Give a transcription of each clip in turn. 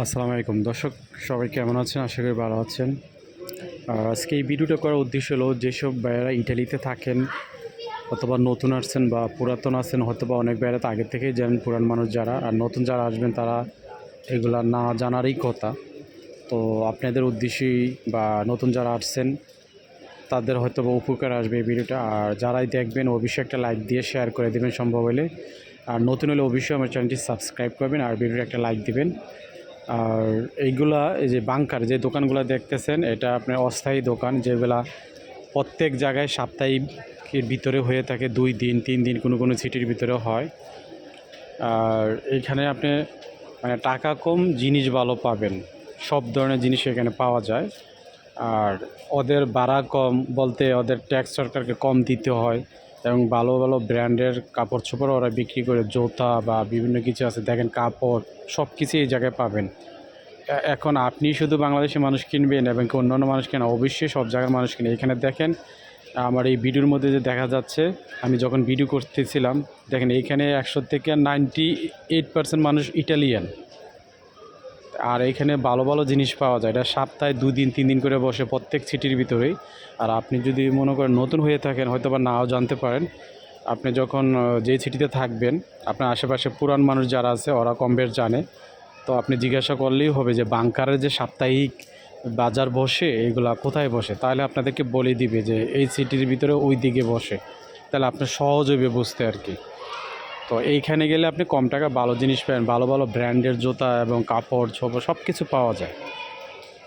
আসসালামু আলাইকুম। দর্শক, সবাই কেমন আছেন? আশা করি ভালো আছেন। আজকে এই ভিডিওটা করার উদ্দেশ্য হলো, যেসব ভাইয়েরা ইটালিতে থাকেন অথবা নতুন আসছেন বা পুরাতন আছেন হয়তো বা অনেক ভাইয়েরা তো আগের থেকেই জানেন পুরান মানুষ যারা। আর নতুন যারা আসবেন, তারা এগুলা না জানারই কথা। তো আপনাদের উদ্দেশ্যেই বা নতুন যারা আসছেন, তাদের হয়তো বা উপকার আসবে এই ভিডিওটা। আর যারাই দেখবেন, অবশ্যই একটা লাইক দিয়ে শেয়ার করে দেবেন, সম্ভব হলে। আর নতুন হলে অবশ্যই আমার চ্যানেলটি সাবস্ক্রাইব করবেন, আর ভিডিওটা একটা লাইক দিবেন। আর এইগুলা, এই যে বাংকার, যে দোকানগুলো দেখতেছেন, এটা আপনার অস্থায়ী দোকান, যেগুলা প্রত্যেক জায়গায় সাপ্তাহিকের ভিতরে হয়ে থাকে, দুই দিন, তিন দিন কোনো কোনো সিটির ভিতরে হয়। আর এইখানে আপনি মানে টাকা কম জিনিস ভালো পাবেন, সব ধরনের জিনিস এখানে পাওয়া যায়। আর ওদের ভাড়া কম বলতে ওদের ট্যাক্স সরকারকে কম দিতে হয়। এবং ভালো ভালো ব্র্যান্ডের কাপড় চোপড় ওরা বিক্রি করে, জুতা বা বিভিন্ন কিছু আছে। দেখেন কাপড় সব কিছু এই জায়গায় পাবেন। এখন আপনি শুধু বাংলাদেশের মানুষ কিনবেন এবং অন্যান্য মানুষ কেনা অবশ্যই সব জায়গার মানুষ কিনে। এখানে দেখেন, আমার এই ভিডিওর মধ্যে যে দেখা যাচ্ছে, আমি যখন ভিডিও করতেছিলাম, দেখেন এইখানে একশো থেকে নাইনটি এইট পার্সেন্ট মানুষ ইটালিয়ান। আর এখানে ভালো ভালো জিনিস পাওয়া যায়। এটা সপ্তাহে দুদিন তিন দিন করে বসে প্রত্যেক সিটির ভিতরেই। আর আপনি যদি মনে করেন নতুন হয়ে থাকেন হয়তো বা নাও জানতে পারেন। আপনি যখন যেই সিটিতে থাকবেন, আপনার আশেপাশে পুরান মানুষ যারা আছে, ওরা কম বেশ জানে। তো আপনি জিজ্ঞাসা করলেই হবে যে, বাংকারের যে সাপ্তাহিক বাজার বসে এইগুলা কোথায় বসে? তাহলে আপনাদেরকে বলে দিবে যে, এই সিটির ভিতরে ওই দিকে বসে। তাহলে আপনার সহজ হবে বুঝতে আর কি। তো এইখানে গেলে আপনি কম টাকা ভালো জিনিস পাবেন, ভালো ভালো ব্র্যান্ডের জুতা এবং কাপড় ছোপড় সব কিছু পাওয়া যায়।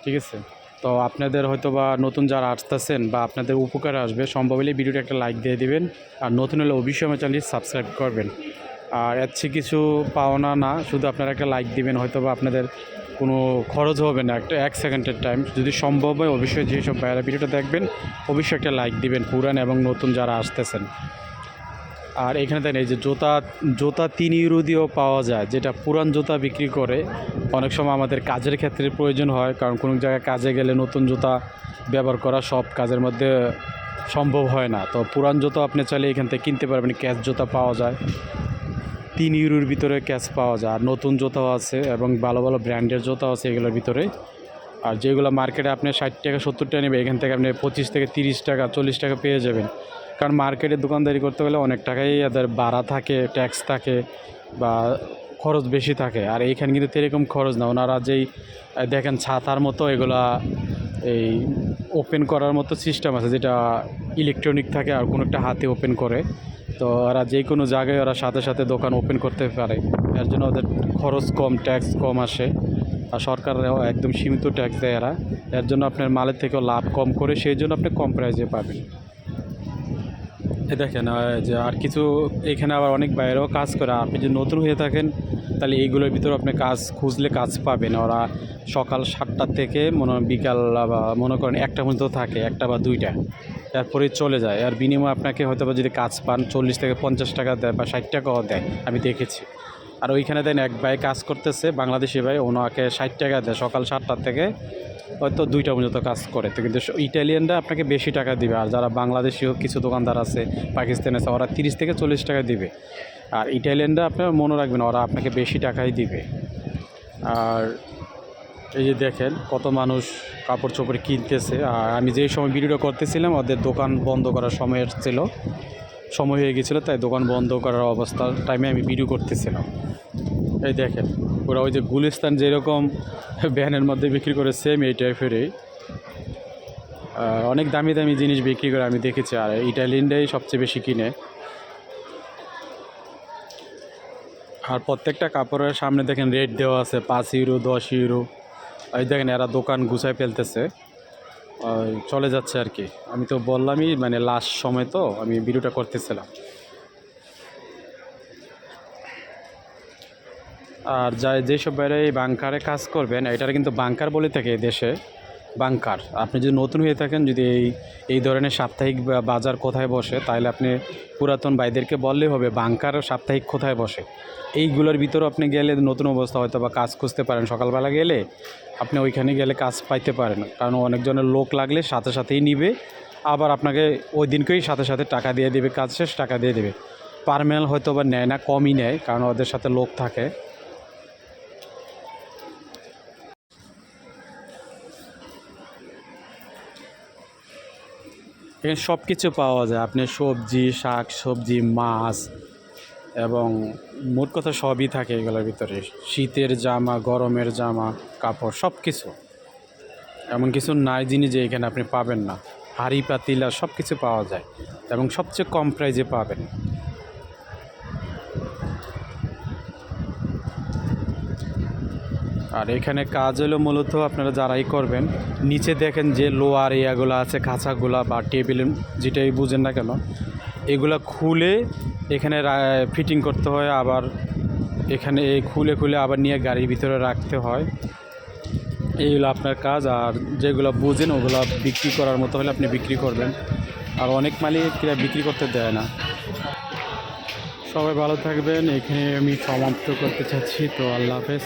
ঠিক আছে? তো আপনাদের হয়তো বা নতুন যারা আসতেছেন বা আপনাদের উপকার আসবে, সম্ভব হলে ভিডিওটা একটা লাইক দিয়ে দিবেন। আর নতুন হলে অবশ্যই আমার চ্যানেলটি সাবস্ক্রাইব করবেন। আর এর কিছু পাওনা না, শুধু আপনারা একটা লাইক দিবেন হয়তো বা আপনাদের কোনো খরচ হবে না। একটা এক সেকেন্ডের টাইম যদি সম্ভব হয়, অবশ্যই যেসব বাইরে ভিডিওটা দেখবেন, অবশ্যই একটা লাইক দিবেন পুরান এবং নতুন যারা আসতেছেন। আর এখানে দেখেন এই যে জুতা জুতা তিন ইউরো দিয়েও পাওয়া যায়, যেটা পুরান জুতা বিক্রি করে। অনেক সময় আমাদের কাজের ক্ষেত্রে প্রয়োজন হয়, কারণ কোনো জায়গায় কাজে গেলে নতুন জুতা ব্যবহার করা সব কাজের মধ্যে সম্ভব হয় না। তো পুরান জুতো আপনি চাইলে এখান থেকে কিনতে পারবেন ক্যাশ জুতা পাওয়া যায়। তিন ইউরোর ভিতরে ক্যাশ পাওয়া যায়, আর নতুন জুতাও আছে এবং ভালো ভালো ব্র্যান্ডের জুতাও আছে এগুলোর ভিতরে। আর যেগুলো মার্কেটে আপনি ষাট টাকা, সত্তর টাকা নেবে, এখান থেকে আপনি পঁচিশ থেকে তিরিশ টাকা, চল্লিশ টাকা পেয়ে যাবেন। কারণ মার্কেটে দোকানদারি করতে গেলে অনেক টাকাই এদের ভাড়া থাকে ট্যাক্স থাকে বা খরচ বেশি থাকে। আর এইখানে কিন্তু এরকম খরচ না। ওনারা যেই দেখেন ছাতার মতো এগুলা এই ওপেন করার মতো সিস্টেম আছে যেটা ইলেকট্রনিক থাকে আর কোনো একটা হাতে ওপেন করে। তো ওরা যে কোনো জায়গায় ওরা সাথে সাথে দোকান ওপেন করতে পারে। এর জন্য ওদের খরচ কম ট্যাক্স কম আসে। আর সরকারও একদম সীমিত ট্যাক্স দেয় এরা। এর জন্য আপনার মালের থেকেও লাভ কম করে, সেই জন্য আপনি কম প্রাইজে পাবেন। এ দেখেন যে আর কিছু এখানে আবার অনেক বাইরেও কাজ করে। আপনি যদি নতুন হয়ে থাকেন, তাহলে এইগুলোর ভিতরে আপনি কাজ খুঁজলে কাজ পাবেন। ওরা সকাল সাতটা থেকে মনে বিকাল বা মনে করেন একটা পর্যন্ত থাকে, একটা বা দুইটা। তারপরে চলে যায়। আর বিনিময়ে আপনাকে হয়তো যদি কাজ পান, চল্লিশ থেকে পঞ্চাশ টাকা দেয় বা ষাট টাকাও দেয়। আমি দেখেছি। আর ওইখানে দেন এক ভাই কাজ করতেছে, বাংলাদেশি ভাই, ওনাকে ষাট টাকা দেয় সকাল সাতটার থেকে। হয়তো দুইটা পর্যন্ত কাজ করে। তো কিন্তু ইটালিয়ানরা আপনাকে বেশি টাকা দিবে। আর যারা বাংলাদেশিও কিছু দোকানদার আছে পাকিস্তানি আছে, ওরা তিরিশ থেকে চল্লিশ টাকা দিবে। আর ইটালিয়ানরা আপনার মনে রাখবেন, ওরা আপনাকে বেশি টাকাই দিবে। আর এই যে দেখেন, কত মানুষ কাপড় চোপড় কিনতেছে। আর আমি যেই সময় ভিডিওটা করতেছিলাম, ওদের দোকান বন্ধ করার সময় ছিল। সময় হয়ে গেছিল, তাই দোকান বন্ধ করার অবস্থার টাইমে আমি ভিডিও করতেছিলাম। এই দেখেন, ওরা ওই যে গুলিস্তান যেরকম ভ্যানের মধ্যে বিক্রি করে সেম এই টাইপেরই অনেক দামি দামি জিনিস বিক্রি করে আমি দেখেছি, আর ইটালিয়ানটাই সবচেয়ে বেশি কিনে। আর প্রত্যেকটা কাপড়ের সামনে দেখেন রেট দেওয়া আছে, পাঁচ ইউরো দশ ইউরো এই দেখেন, এরা দোকান গুছায় ফেলতেছে। চলে যাচ্ছে আর কি। আমি তো বললামই মানে লাস্ট সময় তো আমি ভিডিওটা করতেছিলাম। আর যা যেসব বাইরে এই বাংকারে কাজ করবেন, এটার কিন্তু বাংকার বলে থাকে দেশে। বাংকার। আপনি যদি নতুন হয়ে থাকেন, যদি এই এই ধরনের সাপ্তাহিক বাজার কোথায় বসে, তাহলে আপনি পুরাতন ভাইদেরকে বললেই হবে, বাংকার সাপ্তাহিক কোথায় বসে? এইগুলোর ভিতরে আপনি গেলে নতুন অবস্থা হয়তো বা কাজ খুঁজতে পারেন। সকালবেলা গেলে আপনি ওইখানে গেলে কাজ পাইতে পারেন। কারণ অনেকজনের লোক লাগলে সাথে সাথেই নিবে। আবার আপনাকে ওই দিনকেই সাথে সাথে টাকা দিয়ে দেবে, কাজ শেষ টাকা দিয়ে দেবে। পারমেনাল হয়তো বা নেয় না, কমই নেয়, কারণ ওদের সাথে লোক থাকে। এখানে সব কিছু পাওয়া যায়। আপনি সবজি, শাক, সবজি, মাছ এবং মোট কথা সবই থাকে এগুলোর ভিতরে। শীতের জামা, গরমের জামা, কাপড় সব কিছু এমন কিছু নাই জিনিস যে এখানে আপনি পাবেন না। হাঁড়ি, পাতিলা সব কিছু পাওয়া যায় এবং সবচেয়ে কম প্রাইজে পাবেন। আর এখানে কাজ হলো মূলত আপনারা যারাই করবেন, নিচে দেখেন যে লোয়ার এয়াগুলো আছে, খাঁচাগুলা বা টেবিল যেটাই বুঝেন না কেন, এগুলা খুলে এখানে ফিটিং করতে হয়, আবার এখানে এই খুলে খুলে আবার নিয়ে গাড়ির ভিতরে রাখতে হয়। এইগুলো আপনার কাজ, আর যেগুলো বুঝেন ওগুলো বিক্রি করার মতো হলে আপনি বিক্রি করবেন। আর অনেক মালিকরা বিক্রি করতে দেয় না। সবাই ভালো থাকবেন, এখানে আমি সমাপ্ত করতে চাচ্ছি, তো আল্লাহ হাফেজ।